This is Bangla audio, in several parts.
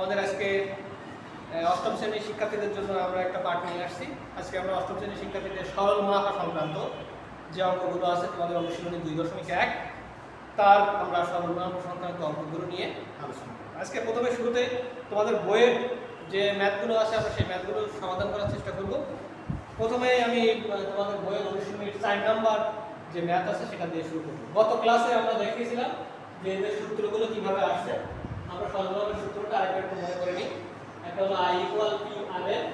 তোমাদের আজকে অষ্টম শ্রেণির শিক্ষার্থীদের জন্য আমরা একটা পাঠ নিয়ে আসছি। আজকে আমরা অষ্টম শ্রেণির শিক্ষার্থীদের সরল মুনাফা সংক্রান্ত যে অঙ্কগুলো আছে, তোমাদের অনুশীলনী দুই দশমিক এক, তার আমরা সরল মুনাফা সংক্রান্ত অঙ্কগুলো নিয়ে আলোচনা করব। আজকে প্রথমে শুরুতে তোমাদের বইয়ের যে ম্যাথগুলো আছে, আমরা সেই ম্যাথগুলো সমাধান করার চেষ্টা করব। প্রথমে আমি তোমাদের বইয়ের অনুশীলনীর চার নাম্বার যে ম্যাথ আছে, সেটা দিয়ে শুরু করব। গত ক্লাসে আমরা দেখিয়েছিলাম যে এদের সূত্রগুলো কীভাবে আসছে। আমরা সরলভাবে সূত্রটা আরেকবার একটু মনে করে নিই। একটা হলো আই ইকুয়াল পি আর এর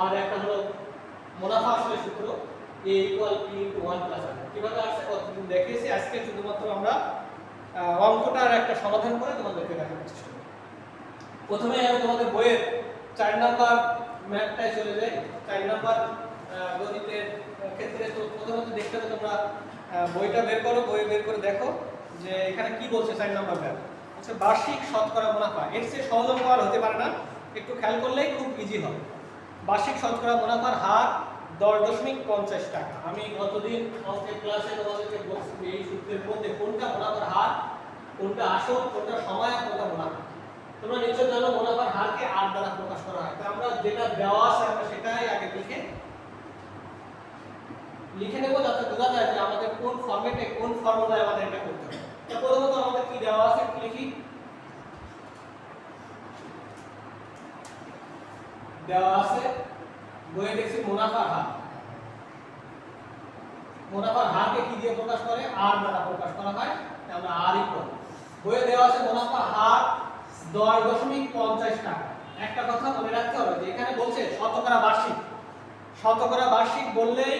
আর একটা হলো মুনাফা আসলে সূত্র A equal P into one plus R কীভাবে আসছে? কতদিন দেখেছি আজকে শুধুমাত্র আমরা অঙ্কটার একটা সমাধান করে তোমাদেরকে দেখানোর চেষ্টা প্রথমে আমি তোমাদের বইয়ের চার নাম্বার ম্যাথটায় চলে যাই। চার নাম্বার গণিতের ক্ষেত্রে তো প্রথমত দেখতে হবে তোমরা বইটা বের করো, বই বের করে দেখো যে এখানে কি বলছে চার নাম্বার ম্যাথ হচ্ছে বার্ষিক শতকরা মুনাফা। এর চেয়ে সহজ অঙ্ক হতে পারে না। একটু খেয়াল করলেই খুব ইজি হবে। বার্ষিক শতকরা মুনাফার হার দশ দশমিক পঞ্চাশ টাকা। আমি গতদিন ক্লাসে তোমাদেরকে বলছি এই সূত্রের মধ্যে কোনটা মুনাফার হার, কোনটা আসল, কোনটা সময়, আর কোনটা মুনাফা। তোমরা নিশ্চয় জানো মুনাফার হারকে আর দ্বারা প্রকাশ করা হয়। তো আমরা যেটা দেওয়া আছে আমরা সেটাই আগে লিখে লিখে নেব যাতে বোঝা যায় যে আমাদের কোন ফরম্যাটে কোন ফর্মুলায় আমাদের এটা করতে হবে। প্রথমত আমাদের কি দেওয়া আছে একটু লিখি। দেওয়া আছে, বইয়ে দেখছি মুনাফার হার। মুনাফার হারকে কি দিয়ে প্রকাশ করে? আর দ্বারা প্রকাশ করা হয় আমরা আর ইকুয়াল বইয়ে দেওয়া আছে মুনাফার হার দশ দশমিক পঞ্চাশ টাকা। একটা কথা মনে রাখতে হবে যে এখানে বলছে শতকরা বার্ষিক। শতকরা বার্ষিক বললেই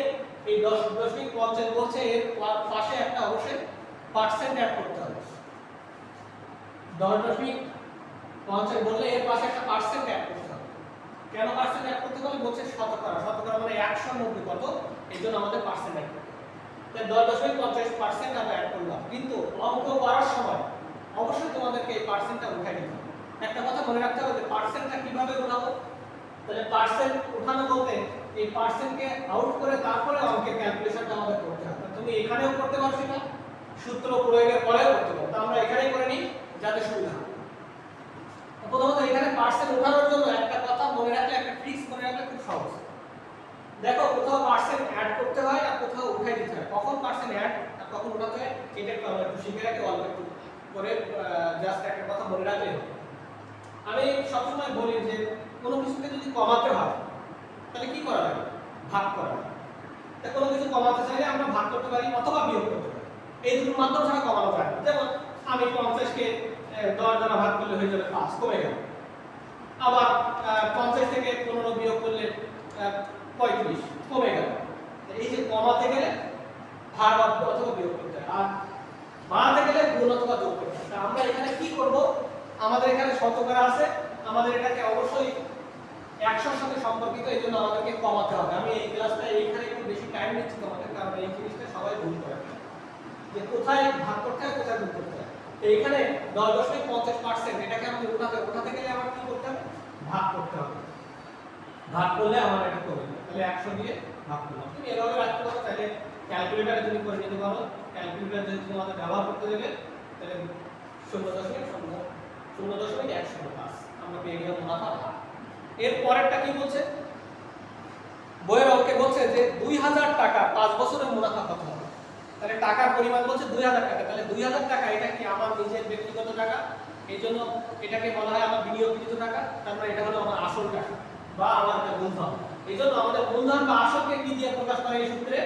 এই দশ দশমিক পঞ্চাশ বলছে, এর পাশে একটা অবশ্যই পার্সেন্ট অ্যাড করতে হবে। দশ দশমিক পঞ্চাশ বললে এর পাশে একটা পার্সেন্ট অ্যাড করতে হবে। কেন পার্সেন্ট অ্যাড করতে হবে? বলছে শতকরা। শতকরা মানে একশোর মধ্যে কত? এই জন্য আমাদের পার্সেন্ট অ্যাড করতে হবে। তাই দশ দশমিক পঞ্চাশ পার্সেন্ট আমরা অ্যাড করলাম। কিন্তু অঙ্ক করার সময় অবশ্যই তোমাদেরকে এই পার্সেন্টটা উঠাই দিতে হবে। একটা কথা মনে রাখতে হবে যে পার্সেন্টটা কীভাবে উঠাবো? তাহলে পার্সেন্ট উঠানো বলতে এই পার্সেন্টকে আউট করে তারপরে অঙ্কের ক্যালকুলেশনটা আমাদের করতে হবে। তুমি এখানেও করতে পারো সেটা। সূত্র প্রয়োগের পরেও করতে পারো তো আমরা এখানেই করে নিই, যাতে সুবিধা প্রথমত এখানে পার্সেন্ট উঠানোর জন্য একটা কথা মনে রাখলে, একটা ট্রিক্স মনে রাখলে খুব সহজ। দেখো, কোথাও পার্সেন্ট অ্যাড করতে হয় আর কোথাও উঠাই দিতে হয়। কখন পার্সেন্ট অ্যাড আর কখন উঠাতে হয়, এটা একটু আমরা একটু শিখে রাখি অল্প একটু করে জাস্ট একটা কথা মনে রাখলেই হবে। আমি সবসময় বলি যে, কোনো কিছুকে যদি কমাতে হয়, তাহলে কি করা লাগে? ভাগ করা লাগে। কোনো কিছু কমাতে চাইলে আমরা ভাগ করতে পারি অথবা বিয়োগ করতে পারি এই দুটোর মাধ্যম ছাড়া কমানো যায় যেমন আমি পঞ্চাশকে দশ দ্বারা ভাগ করলে হয়ে যাবে পাঁচ, কমে গেল। আবার পঞ্চাশ থেকে পনেরো বিয়োগ করলে পঁয়ত্রিশ, কমে গেল। এই যে কমাতে গেলে ভাগ অথবা বিয়োগ করতে হয়। আর বাড়াতে গেলে গুণ অথবা যোগ করতে হয়। আমরা এখানে কি করব? আমাদের এখানে শতকরা আছে। আমাদের এটাকে অবশ্যই একশোর সাথে সম্পর্কিত, এই জন্য আমাদেরকে কমাতে হবে। আমি এই ক্লাসটা এইখানে একটু বেশি টাইম নিচ্ছি তোমাদের, কারণ এই জিনিসটা সবাই ভুল করে। যে কোথায় ভাগ করতে হয়, কোথায় গুণ করতে হয়। এইখানে দশ দশমিক পঞ্চাশ পার্সেন্ট এটাকে আমাদের উঠাতে উঠাতে গেলে আমার কি করতে হবে? ভাগ করতে হবে। ভাগ করলে আমার এটা কমে তাহলে একশো দিয়ে ভাগ করলাম। তুমি এভাবে রাখতে পারো, তাহলে ক্যালকুলেটারে তুমি করে নিতে পারো। ক্যালকুলেটার যদি তোমাদের ব্যবহার করতে দেবে, তাহলে শূন্য দশমিক শূন্য শূন্য দশমিক এক শূন্য পাঁচ। আমরা পেয়ে গেলাম মুনাফা এর পরেরটা কি বলছে? বইয়ের অঙ্কে বলছে যে দুই হাজার টাকা পাঁচ বছরের মুনাফা কত তাহলে টাকার পরিমাণ বলছে দুই হাজার টাকা। তাহলে দুই হাজার টাকা, এটা কি আমার নিজের ব্যক্তিগত টাকা? এই জন্য এটাকে বলা হয় আমার বিনিয়োগকৃত টাকা। তার মানে এটা হলো আমার আসল টাকা বা আমার একটা মূলধন এই জন্য আমাদের মূলধন বা আসলকে কি দিয়ে প্রকাশ করে এই সূত্রে?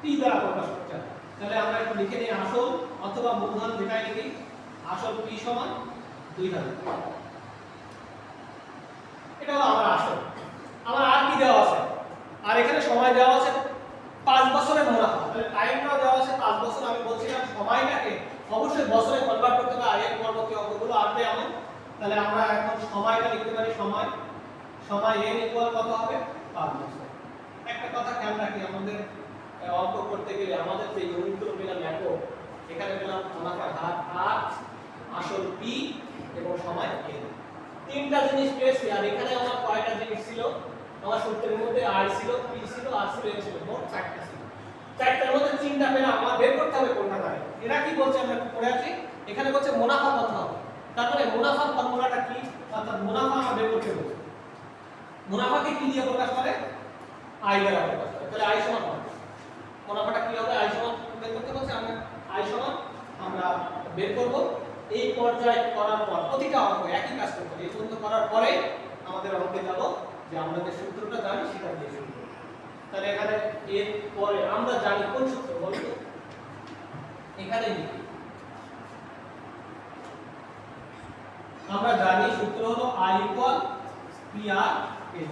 টি দ্বারা প্রকাশ করতে হবে তাহলে আমরা একটু লিখে নিই আসল অথবা মূলধন যেটাই লিখি। আসল পি সমান দুই হাজার। এটা হলো আমার আসল। আমার আর কি দেওয়া আছে? আর এখানে সময় দেওয়া আছে পাঁচ বছরের মুনাফা তাহলে টাইমটাও দেওয়া আছে পাঁচ বছর আমি বলছিলাম, সময়টাকে অবশ্যই বছরে কনভার্ট করতে হবে আর এর পরবর্তী অঙ্কগুলো আসবে এমন তাহলে আমরা এখন সময়টা লিখতে পারি, সময়। সময় এন ইকুয়াল কত হবে? পাঁচ বছর। একটা কথা খেয়াল রাখি, আমাদের অঙ্ক করতে গেলে আমাদের যে ইউনিটগুলো পেলাম একক এখানে পেলাম মুনাফার হার আর আসল পি এবং সময় এন তিনটা জিনিস পেয়েছি, আর এখানে আমার কয়টা জিনিস ছিল? আমার সূত্রের মধ্যে আই ছিল পি ছিল আর ছিল এন ছিল, মোট চারটা ছিল। চারটার মধ্যে তিনটা পেলাম আমার বের করতে হবে কোনটা দাঁড়ায় এরা কি বলছে, আমরা পড়ে আছি এখানে বলছে মুনাফা কত হবে তারপরে মুনাফার ফর্মুলাটা কি? অর্থাৎ মুনাফা আমরা বের করতে বলছে মুনাফাকে কি দিয়ে প্রকাশ করে? আয় দ্বারা প্রকাশ করে। তাহলে আয় সমান মুনাফাটা কি হবে? আয় সমান বের করতে বলছে আমরা। আয় সমান আমরা বের করব। এই পর্যায়ে করার পর প্রতিটা অঙ্ক একই কাজ করতে হবে। এই পর্যন্ত করার পরে আমাদের অঙ্কে যাব যে আমরা যে সূত্রটা জানি সেটা দিয়ে তাহলে এখানে এর পরে আমরা জানি কোন সূত্র বলতো এখানে আমরা জানি সূত্র হলো i ইকুয়াল পি আর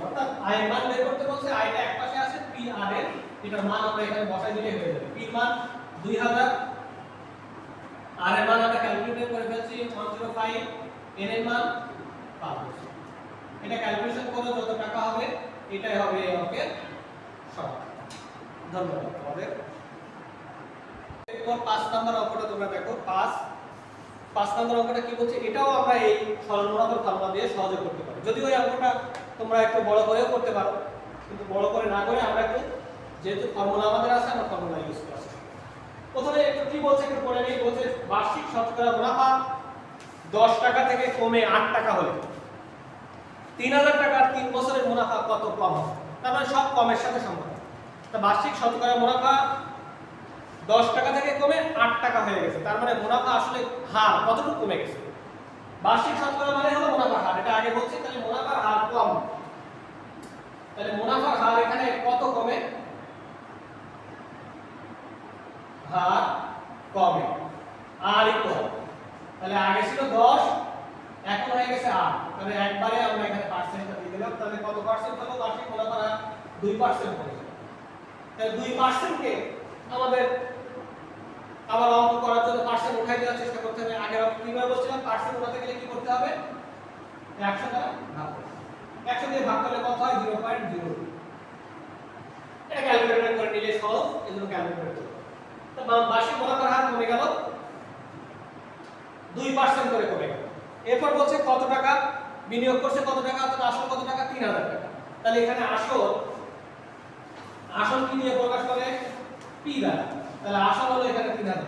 অর্থাৎ i মান বের করতে বলছে, i টা এক পাশে আছে পি আর এর, এটার মান আমরা এখানে বসাই দিলে হয়ে যাবে। P এর মান 2000 r এর মান আমরা ক্যালকুলেট করে ফেলছি 105 n এর মান 5 এটা ক্যালকুলেশন করে যত টাকা হবে, এটাই হবে এই ধন্যবাদ তোমাদের। পাঁচ নাম্বার অঙ্কটা তোমরা দেখো, পাঁচ। পাঁচ অঙ্কটা কি বলছে? এটাও আমরা এই দিয়ে করতে পারি। যদিও এই অঙ্কটা তোমরা একটু বড় করেও করতে পারো না করে আমরা যেহেতু আমাদের আমরা ইউজ প্রথমে বলছে? বার্ষিক শতকরা মুনাফা দশ টাকা থেকে কমে আট টাকা হলে তিন হাজার তিন বছরের মুনাফা কত কম হবে? তার মানে সব কমের সাথে তা বার্ষিক শতকরা মুনাফা দশ টাকা থেকে কমে আট টাকা হয়ে গেছে। তার মানে মুনাফা আসলে হার কতটুকু কমে গেছে? বার্ষিক শতকরা মানে হলো মুনাফার হার। এটা আগে বলছি, তাহলে মুনাফার হার কম। তাহলে মুনাফার হার এখানে কত কমে? হার কমে। আর ইকুয়াল তাহলে আগে ছিল 10 এখন হয়ে গেছে 8 তাহলে একবারে আমরা এখানে পার্সেন্টটা দিয়ে দিলাম। তাহলে কত পার্সেন্ট হলো? বার্ষিক মুনাফার 2% হয়ে যাবে তাহলে 2% আমাদের আবার অঙ্ক করার জন্য পার্সেন্ট উঠাই দেওয়ার চেষ্টা করতে হবে। আগের অঙ্ক কীভাবে বলছিলাম? পার্সেন্ট উঠাতে গেলে কি করতে হবে? 100 দ্বারা ভাগ করতে হবে। 100 দিয়ে ভাগ করলে কত 0.02 এটা ক্যালকুলেটর করে নিলে সহজ এজন্য ক্যালকুলেটর তো বার্ষিক মুনাফার হার কমে গেল। 2% করে কমে গেল। এরপর বলছে কত টাকা? বিনিয়োগ করছে কত টাকা? তো আসল কত টাকা? 3000 টাকা। তাহলে এখানে আসল আসল কি দিয়ে প্রকাশ করে? পি দ্বারা। তাহলে আসল হলো এখানে 3000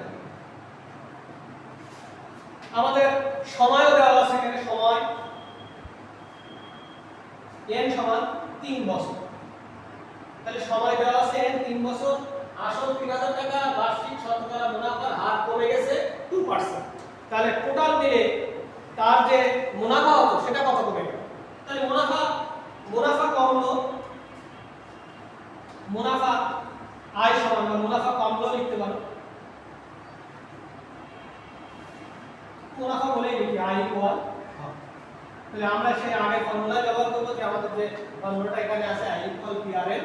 আমাদের সময়ও দেওয়া আছে এখানে, সময়। n সমান 3 বছর। তাহলে সময় দেওয়া আছে n 3 বছর। আসল 3000 টাকা, বার্ষিক শতকরা মুনাফার হার কমে গেছে 2% তাহলে টোটাল মিলে তার যে মুনাফা হতো, সেটা কত কমে গেল? তাহলে মুনাফা মুনাফা কমলো মুনাফা আয় সমান বা মুনাফা কমলেও লিখতে পারো। মুনাফা বলেই লিখি, আয় ইকুয়াল তাহলে আমরা সেই আগের ফর্মুলা ব্যবহার করব যে আমাদের যে ফর্মুলাটা এখানে আছে আই ইকুয়াল পিআরএল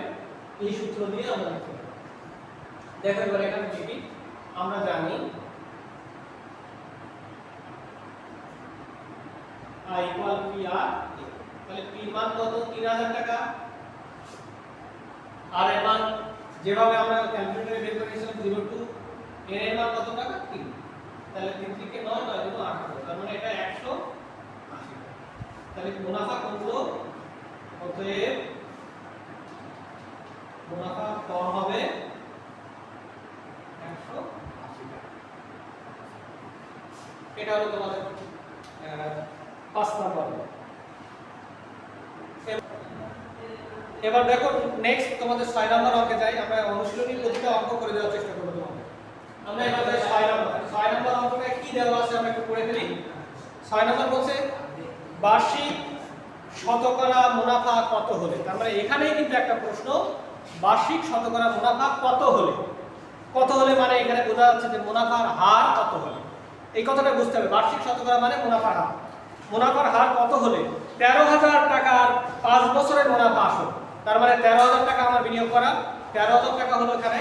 এই সূত্র দিয়ে আমরা লিখতে পারি দেখো এবার এখানে লিখি আমরা জানি আই ইকুয়াল পিআর তাহলে পি মান কত? 3000 টাকা। আর মান যেভাবে আমরা ক্যালকুলেটরে বের করে নিয়েছিলাম 0 টু এর এর মান কত টাকা? 3 তাহলে 3 থেকে 9 9 দুটো 8 হবে। তার মানে এটা 180 টাকা। তাহলে মুনাফা কমলো অতএব মুনাফা কম হবে 180 টাকা। এটা হলো তোমাদের পাঁচ নম্বর। এবার দেখো নেক্সট তোমাদের ছয় নম্বর অঙ্কে যাই, আমরা অনুশীলনী প্রতিটা অঙ্ক করে দেওয়ার চেষ্টা করব তোমাদের। আমরা যাই ছয় নম্বর ছয় নম্বর অঙ্কটা কি দেওয়া আছে আমরা একটু পড়ে ফেলি। ছয় নম্বর বলছে, বার্ষিক শতকরা মুনাফা কত হলে? তার মানে এখানেই কিন্তু একটা প্রশ্ন, বার্ষিক শতকরা মুনাফা কত হলে? কত হলে মানে এখানে বোঝা যাচ্ছে যে মুনাফার হার কত হলে? এই কথাটা বুঝতে হবে। বার্ষিক শতকরা মানে মুনাফার হার। মুনাফার হার কত হলে? তেরো হাজার টাকার পাঁচ বছরের মুনাফা আসল। তার মানে তেরো হাজার টাকা আমার বিনিয়োগ করা, তেরো হাজার টাকা হলো এখানে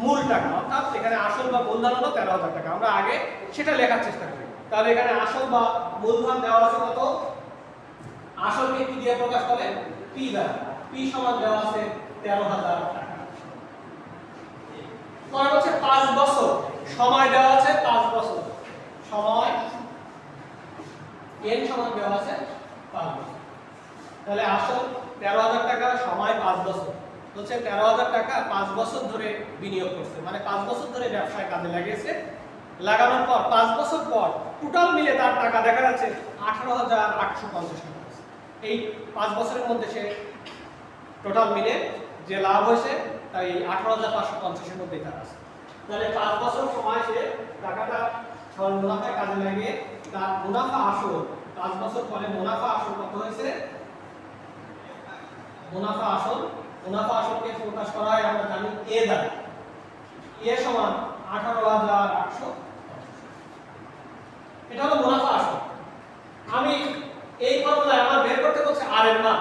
মূল টাকা, অর্থাৎ এখানে আসল বা মূলধন হলো তেরো হাজার টাকা। আমরা আগে সেটা লেখার চেষ্টা করি। তাহলে এখানে আসল বা মূলধন দেওয়া আছে কত? আসলকে কি দিয়ে প্রকাশ করে? পি দ্বারা। পি সমান দেওয়া আছে তেরো হাজার টাকা। পরে হচ্ছে পাঁচ বছর। সময় দেওয়া আছে পাঁচ বছর। সময় এন সমান দেওয়া আছে পাঁচ বছর। তাহলে আসল তেরো হাজার টাকা সময় পাঁচ বছর। হচ্ছে তেরো হাজার টাকা পাঁচ বছর ধরে বিনিয়োগ করছে। মানে পাঁচ বছর ধরে ব্যবসায় কাজে লাগিয়েছে। লাগানোর পর, পাঁচ বছর পর টোটাল মিলে তার টাকা দেখা যাচ্ছে আঠারো হাজার আটশো পঞ্চাশ টাকা। এই পাঁচ বছরের মধ্যে সে টোটাল মিলে যে লাভ হয়েছে তাই এই আঠারো হাজার পাঁচশো পঞ্চাশের মধ্যেই তার আছে। তাহলে পাঁচ বছর সময় সে টাকাটা মুনাফায় কাজে লাগিয়ে তার মুনাফা আসল, পাঁচ বছর পরে মুনাফা আসল কত হয়েছে? মুনাফা আসল, মুনাফা আসলকে প্রকাশ করা হয় আমরা জানি এ দ্বারা। এ সমান আঠারো হাজার আটশো। এটা হলো মুনাফা আসল। আমি এই ফর্মুলায় আমার বের করতে বলছে আর এর মান।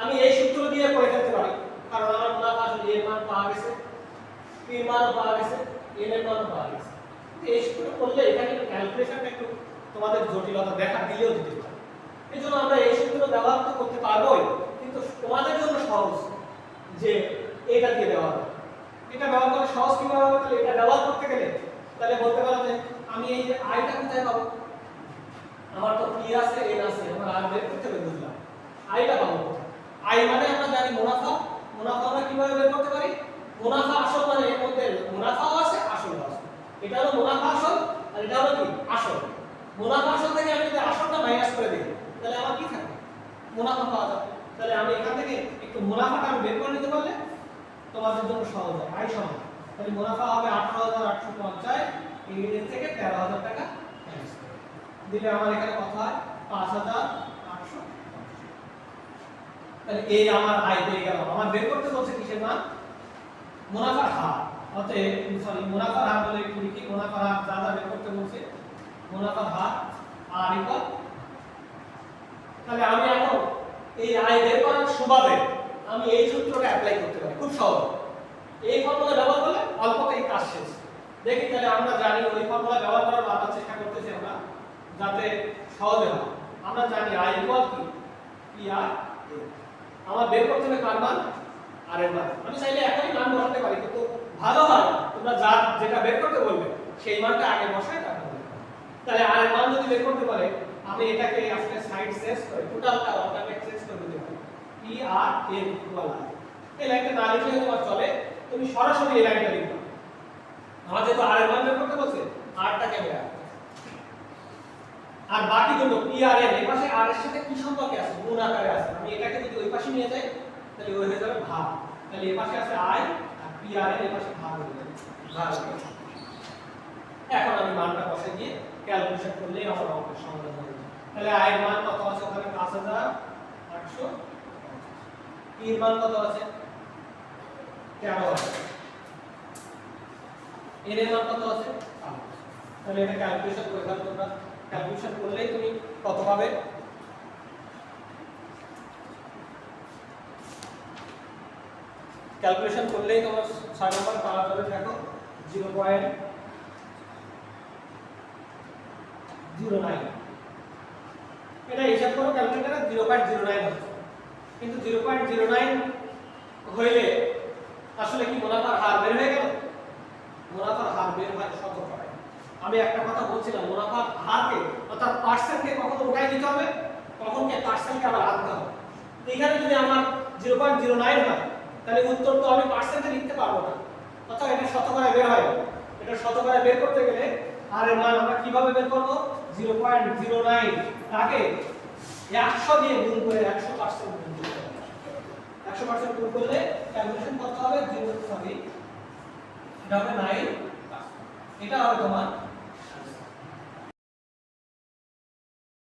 আমি এই সূত্র দিয়ে করে ফেলতে পারি, কারণ আমার মুনাফা আসল এর মান পাওয়া গেছে পি এর মানও পাওয়া গেছে এন এর মানও পাওয়া গেছে। এই সূত্র করলে একটু ক্যালকুলেশনটা একটু তোমাদের জটিলতা দেখা দিলেও দিতে পারে। এই জন্য আমরা এই সূত্র ব্যবহার তো করতে পারবোই। কিন্তু তোমাদের জন্য সহজ যে এটা দিয়ে দেওয়া এটা ব্যবহার করে সহজ কীভাবে হবে? তাহলে এটা ব্যবহার করতে গেলে তাহলে বলতে পারো যে আমি এই যে আইটা কোথায় পাবো? আমার তো পি আছে, এন আছে, আমার আর বের করতে হবে বুঝলাম। আইটা পাবো আই মানে আমরা জানি মুনাফা। মুনাফা আমরা কীভাবে বের করতে পারি? মুনাফা আসল মানে এর মধ্যে মুনাফাও আছে আসল আছে। এটা হলো মুনাফা আসল আর এটা হলো কি? আসল। মুনাফা আসল থেকে আমি যদি আসলটা মাইনাস করে দিই, তাহলে আমার কি থাকবে? মুনাফা পাওয়া যাবে। তাহলে আমি এখান থেকে একটু মুনাফাটা আমি বের করে নিতে পারলে তোমাদের জন্য সহজ হয় আই সমান তাহলে মুনাফা হবে আঠারো হাজার আটশো পঞ্চাশ এই থেকে তেরো হাজার টাকা দিলে আমার এখানে কত হয় পাঁচ হাজার আটশো তাহলে এই আমার আয় পেয়ে গেল। আমার বের করতে বলছে কিসের মান? মুনাফার হার। অতএব সরি, মুনাফার হার বলে একটু লিখি। মুনাফার হার যা যা বের করতে বলছে, মুনাফার হার আর ইকুয়াল তাহলে আমি এখন এই আয় বের করার সুবাদে আমি এই সূত্রটা অ্যাপ্লাই করতে পারি। খুব সহজ। এই ফর্মুলা ব্যবহার করলে অল্পতেই কাজ শেষ। দেখি তাহলে আমরা জানি ওই ফর্মুলা ব্যবহার করার বারবার চেষ্টা করতেছি আমরা, যাতে সহজে হয়। আমরা জানি আই ইকুয়াল কি পি আর আমার বের করতে হবে কার মান? আর এর মান। আমি চাইলে এখনই মান বসাতে পারি, কিন্তু ভালো হয়, তোমরা যা যেটা বের করতে বলবে, সেই মানটা আগে বসায় তারপর তাহলে আর এর মান যদি বের করতে পারে আমি এটাকে আসলে সাইড শেষ করে টোটালটা পারি পি ইকুয়াল আর আর এর বাকি দুটো পাশে আর এর আমি এটাকে পাশে নিয়ে যাই, তাহলে ওই হয়ে যাবে হয়ে যাবে। তাহলে আই এর মান পাঁচ হাজার আটশো পি এর মান কত আছে? তেরো হাজার এর এর মান কত আছে। পাঁচ। তাহলে এটা ক্যালকুলেশন করে দাও তোমরা। ক্যালকুলেশন করলেই তুমি কত পাবে ক্যালকুলেশন করলেই তোমার ছয় নম্বর পাওয়া যাবে দেখো জিরো পয়েন্ট জিরো নাইন এটা হিসাব করো ক্যালকুলেটারে জিরো পয়েন্ট জিরো নাইন হচ্ছে। কিন্তু জিরো পয়েন্ট জিরো নাইন হইলে আসলে কি মুনাফার হার বের হয়ে গেল? মুনাফার হার বের হয় শতকরায়। আমি একটা কথা বলছিলাম, মুনাফার হারকে অর্থাৎ পার্সেন্টকে কখনো উঠাই দিতে হবে, কখন কখনকে পার্সেন্টকে আবার আনতে হবে? এখানে যদি আমার জিরো পয়েন্ট জিরো নাইন হয়, তাহলে উত্তর তো আমি পার্সেন্টে লিখতে পারব না। অর্থাৎ এটা শতকরায় বের হয়। এটা শতকরায় বের করতে গেলে আর এর মান আমরা কীভাবে বের করব? জিরো পয়েন্ট জিরো নাইন তাকে একশো দিয়ে গুণ করে একশো পার্সেন্ট গুণ করতে হবে। একশো পার্সেন্ট গুণ করলে ক্যালকুলেশন করতে হবে? জিরো সরি এটা হবে নাইন এটা হবে তোমার